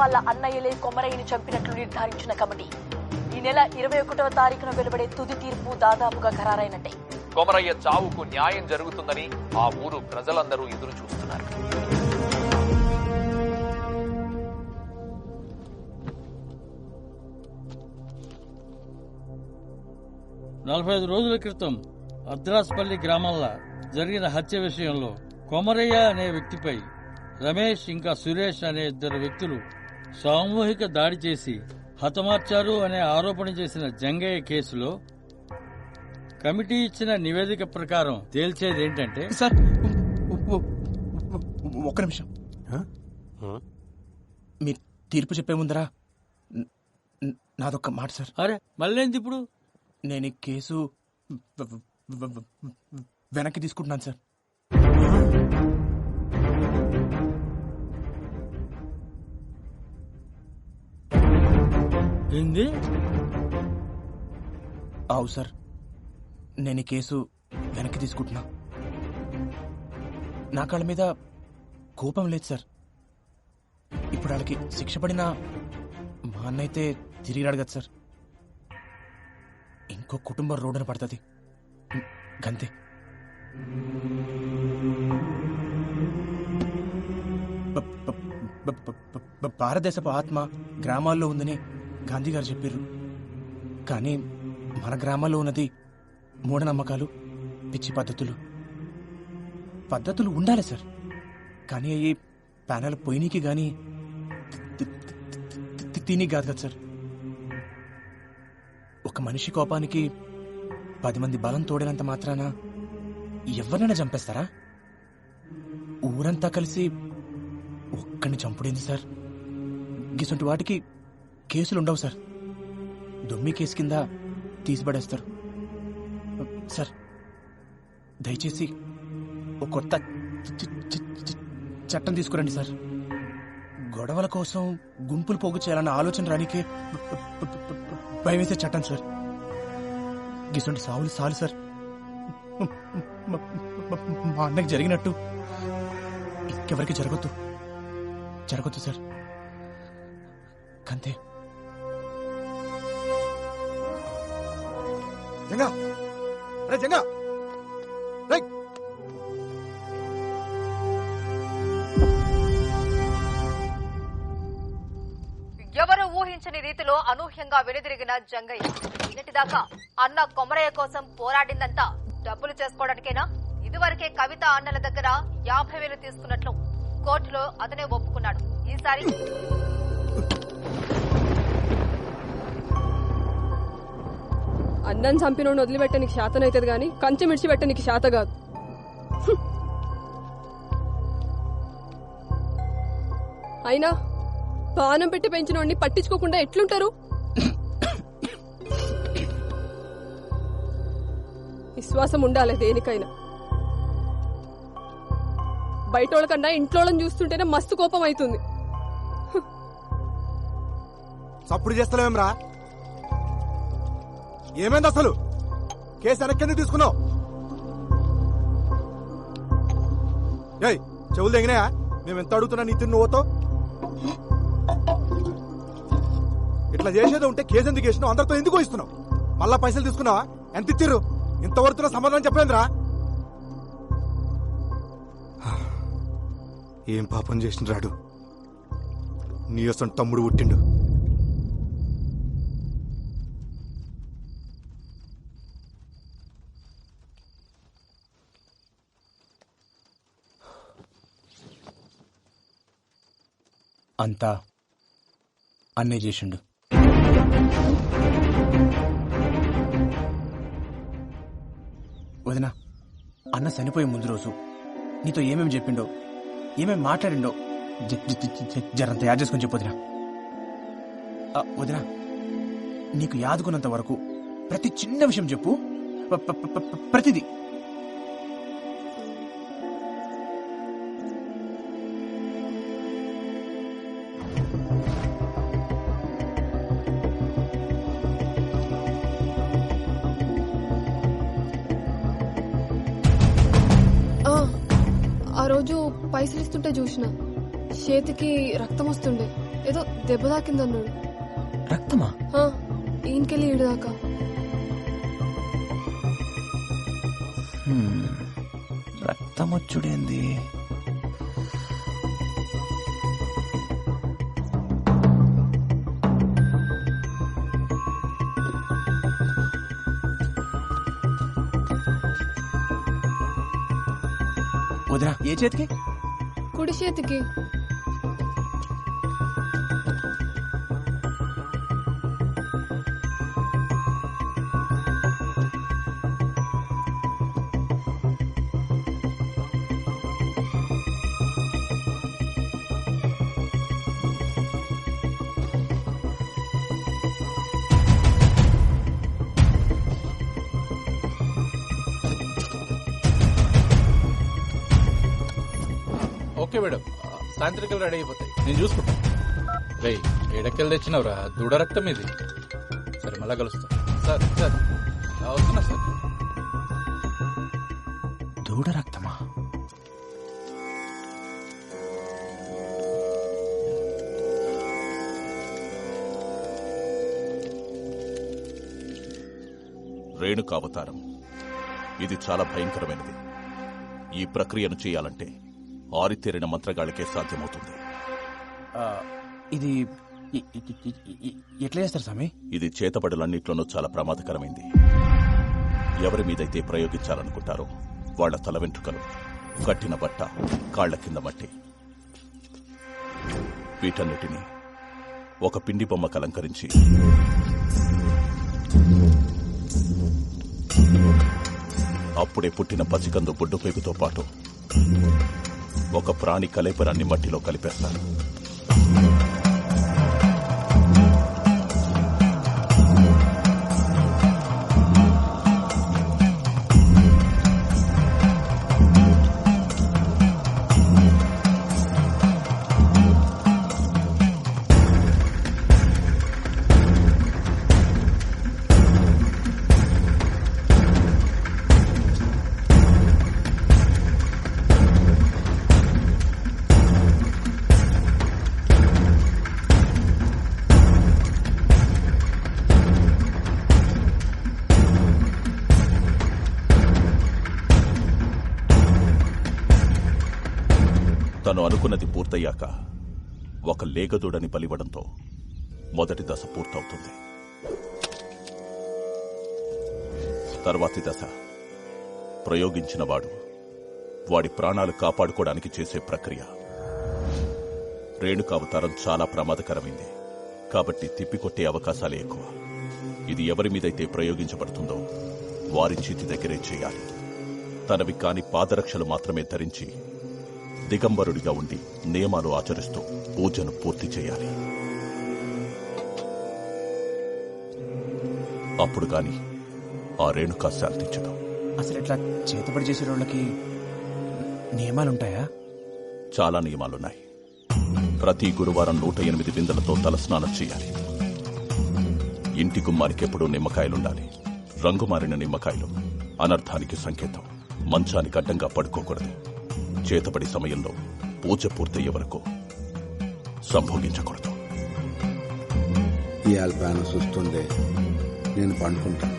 వాళ్ళ అన్నయ్యలే కొమరయ్యని చంపినట్లు నిర్ధారించిన కమిటీ. ఈ నెల ఇరవై ఒకటవ తారీఖున వెలువడే తుది తీర్పు దాదాపుగా ఖరారైనట్టే. కొమరయ్య చావుకు న్యాయం జరుగుతుందని ఆ ఊరు ప్రజలందరూ ఎదురు చూస్తున్నారు. నలభై ఐదు రోజుల క్రితం అద్రాస్పల్లి గ్రామంలో జరిగిన హత్య విషయంలో కొమరయ్య అనే వ్యక్తిపై రమేష్ ఇంకా సురేష్ అనే ఇద్దరు వ్యక్తులు సామూహిక దాడి చేసి హతమార్చారు అనే ఆరోపణ చేసిన జంగయ్య కేసులో కమిటీ ఇచ్చిన నివేదిక ప్రకారం తేల్చేది ఏంటంటే సార్ ఒక్క నిమిషం. మీ తీర్పు చెప్పే ముందరా? నాదొక్క మాట సార్. అరే మళ్ళేంది ఇప్పుడు? నేను ఈ కేసు వెనక్కి తీసుకుంటున్నాను సార్. ఏంది అవు సార్ నేను ఈ కేసు వెనక్కి తీసుకుంటున్నా. నా కాళ్ళ మీద కోపం లేదు సార్. ఇప్పుడు వాళ్ళకి శిక్ష పడినా మా అన్న అయితే తిరిగి అడగదు సార్. ఇంకో కుటుంబం రోడ్డున పడుతుంది. గంతే. భారతదేశపు ఆత్మ గ్రామాల్లో ఉందని గాంధీ గారు చెప్పారు. కానీ మన గ్రామాల్లో ఉన్నది మూఢనమ్మకాలు పిచ్చి పద్ధతులు. పద్ధతులు ఉండాలి సార్. కానీ అవి ప్యానల్ పోయినీకి కానీ తిని కాదు కదా సార్. ఒక మనిషి కోపానికి పది మంది బలం తోడినంత మాత్రాన ఎవరినైనా చంపేస్తారా? ఊరంతా కలిసి ఒక్కడిని చంపుడేంది సార్? గిసంటి వాటికి కేసులు ఉండవు సార్. దొమ్మి కేసు కింద తీసిపడేస్తారు. సార్ దయచేసి ఒక కొత్త చట్టం తీసుకురండి సార్. గొడవల కోసం గుంపులు పోగు చేయాలన్న ఆలోచన రానికే భయం వేసే చట్టం సార్. గిసండి సావులు సాలు సార్. మా అన్నకి జరిగినట్టు ఇంకెవరికి జరగద్దు. జరగద్దు సార్. కంతే. జంగా. రే జంగా. రే ఎవరు ఊహించని రీతిలో అనూహ్యంగా వెనుదిరిగిన జంగయ్య. నిన్నటిదాకా అన్న కొమరయ్య కోసం పోరాడిందంతా డబ్బులు చేసుకోవడానికేనా? ఇదివరకే కవిత అన్నల దగ్గర యాభై వేలు తీసుకున్నట్లు కోర్టులో అతనే ఒప్పుకున్నాడు. ఈసారి అన్నం చంపినోడిని వదిలిపెట్టే నీకు శాతం కానీ కంచె మిడిచిపెట్ట నీకు శాత కాదు. అయినా పానం పెట్టి పెంచినోడిని పట్టించుకోకుండా ఎట్లుంటారు? విశ్వాసం ఉండాలి దేనికైనా. బయట వాళ్ళకన్నా ఇంట్లోళ్ళని చూస్తుంటేనే మస్తు కోపం అవుతుంది. సప్పుడు చేస్తలేమరా ఏమైంది అసలు? కేసు వెనక్కి ఎందుకు తీసుకున్నావు? ఏయ్ చెవులు తెగినాయా? మేము ఎంత అడుగుతున్నా నీ తిన్ను నువ్వుతో? ఇట్లా చేసేది ఉంటే కేసు ఎందుకు వేసినావు? అందరితో ఎందుకు ఇస్తున్నావు మళ్ళా పైసలు తీసుకున్నావా? ఎంత ఇచ్చిర్రు? ఇంతవరకు సమాధానం చెప్పలేదురా. ఏం పాపం చేసిన రాడు నీ వస్తున్న తమ్ముడు పుట్టిండు. అంతా అన్నే చేసిండు. వదినా అన్న చనిపోయే ముందు రోజు నీతో ఏమేమి చెప్పిండో ఏమేమి మాట్లాడిండో జరంత యాడ్ చేసుకొని చెప్పు వదినా. వదినా నీకు యాదుకున్నంత వరకు ప్రతి చిన్న విషయం చెప్పు. ప్రతిదీ. ఆ, రోజు పైసలు ఇస్తుంటే చూసిన. చేతికి రక్తం వస్తుండే. ఏదో దెబ్బ తాకిందన్నాడు. రక్తమా? ఈయనకెళ్ళి ఈడు దాకా. హ్మ్. రక్తం వచ్చుడేంది? వదినా ఏ చేతికి? కుడి చేతికి. Okay madam. సాయంత్రికలు రెడీ అయిపోతాయి. నేను చూసుకుంటా. రే ఏడకెళ్ళి తెచ్చినవరా. దూడ రక్తం ఇది. సరే మళ్ళా కలుస్తా. సార్ సార్ వస్తున్నా సార్? దూడ రక్తమా? రేణుకావతారం ఇది చాలా భయంకరమైనది. ఈ ప్రక్రియను చేయాలంటే ఆరితేరిన మంత్రగాళ్ళకే సాధ్యమవుతుంది. ఇది ఎట్లా చేస్తారు స్వామి? ఇది చేతబడులన్నిట్లోనూ చాలా ప్రమాదకరమైంది. ఎవరి మీదైతే ప్రయోగించాలనుకుంటారో వాళ్ళ తల వెంట్రుకలు కట్టిన బట్ట కాళ్ళ కింద మట్టి వీటన్నిటిని ఒక పిండి బొమ్మకు అలంకరించి అప్పుడే పుట్టిన పసికందు బొడ్డు పేగుతో పాటు ఒక ప్రాణి కలేపరాన్ని మట్టిలో కలిపేస్తారు తను అనుకున్నది పూర్తయ్యాక ఒక లేగదూడని పలివడంతో మొదటి దశ పూర్తవుతుంది. తర్వాతి దశ ప్రయోగించిన వాడు వాడి ప్రాణాలు కాపాడుకోవడానికి చేసే ప్రక్రియ. రేణుకావతారం చాలా ప్రమాదకరమైంది. కాబట్టి తిప్పికొట్టే అవకాశాలే ఎక్కువ. ఇది ఎవరి మీదైతే ప్రయోగించబడుతుందో వారి చేతి దగ్గరే చేయాలి. తనవి కాని పాదరక్షలు మాత్రమే ధరించి దిగంబరుడిగా ఉండి నియమాలు ఆచరిస్తూ పూజను పూర్తి చేయాలి. అప్పుడు గాని ఆ రేణుకా శాంతించదు అసలు ఇట్లా చేతబడి చేసే వాళ్ళకి నియమాలుంటాయా? చాలా నియమాలున్నాయి. ప్రతి గురువారం నూట ఎనిమిది బిందెలతో తలస్నానం చేయాలి. ఇంటి గుమ్మానికి ఎప్పుడూ నిమ్మకాయలుండాలి. రంగు మారిన నిమ్మకాయలు అనర్థానికి సంకేతం. మంచానికి అడ్డంగా పడుకోకూడదు. చేతబడి సమయంలో పూజ పూర్తయ్యే వరకు సంభోగించకూడదు. ఈ ప్యాన్ చూస్తుండే నేను పండుకుంటాను.